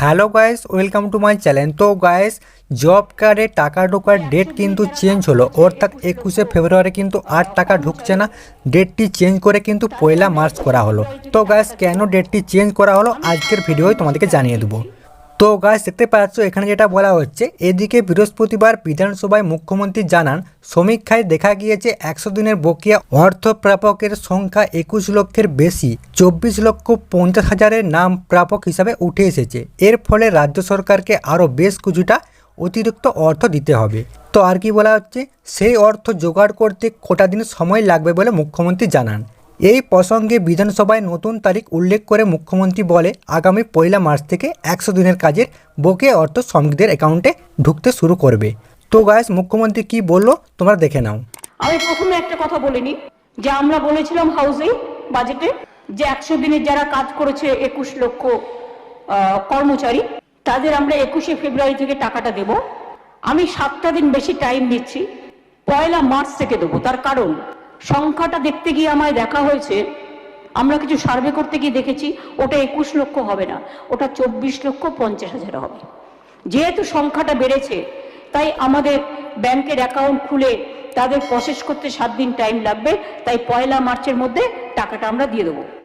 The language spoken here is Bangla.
Hello guys welcome to my channel তো গাইস জব কার্ডে টাকা ঢোকার ডেট কিন্তু চেঞ্জ হলো। অর্থাৎ একুশে ফেব্রুয়ারি কিন্তু আর টাকা ঢুকছে না। ডেটটি চেঞ্জ করে কিন্তু পয়লা মার্চ করা হলো। তো গাইস কেন ডেটটি চেঞ্জ করা হলো? আজকের ভিডিওয় তোমাদেরকে জানিয়ে দেবো। তো গাছ দেখতে পাচ্ছ, এখানে যেটা বলা হচ্ছে, এদিকে বৃহস্পতিবার বিধানসভায় মুখ্যমন্ত্রী জানান, সমীক্ষায় দেখা গিয়েছে একশো দিনের বকেয়া অর্থ প্রাপকের সংখ্যা একুশ লক্ষের বেশি। চব্বিশ লক্ষ পঞ্চাশ হাজারের নাম প্রাপক হিসাবে উঠে এসেছে। এর ফলে রাজ্য সরকারকে আরও বেশ কিছুটা অতিরিক্ত অর্থ দিতে হবে। তো আর কি বলা হচ্ছে, সেই অর্থ জোগাড় করতে কটা দিন সময় লাগবে বলে মুখ্যমন্ত্রী জানান। এই প্রসঙ্গে বিধানসভায় নতুন তারিখ উল্লেখ করে মুখ্যমন্ত্রী বলে, আগামী পয়লা মার্চ থেকে একশো দিনের কাজের বকেয়া অর্থ শ্রমিকদের অ্যাকাউন্টে ঢুকতে শুরু করবে। তো গায়েস মুখ্যমন্ত্রী কি বলল তোমরা দেখে নাও। আমি প্রথমে একটা কথা বলিনি, যে আমরা বলেছিলাম হাউসে বাজেটে যে একশো দিনের যারা কাজ করেছে একুশ লক্ষ কর্মচারী, তাদের আমরা একুশে ফেব্রুয়ারি থেকে টাকাটা দেব। আমি সাতটা দিন বেশি টাইম দিচ্ছি পয়লা মার্চ থেকে দেবো, তার কারণ সংখ্যাটা দেখতে গিয়ে আমায় দেখা হয়েছে, আমরা কিছু সার্ভে করতে গিয়ে দেখেছি, ওটা একুশ লক্ষ হবে না, ওটা চব্বিশ লক্ষ পঞ্চাশ হাজার হবে। যেহেতু সংখ্যাটা বেড়েছে, তাই আমাদের ব্যাংকের অ্যাকাউন্ট খুলে তাদের প্রসেস করতে সাত দিন টাইম লাগবে, তাই পয়লা মার্চের মধ্যে টাকাটা আমরা দিয়ে দেবো।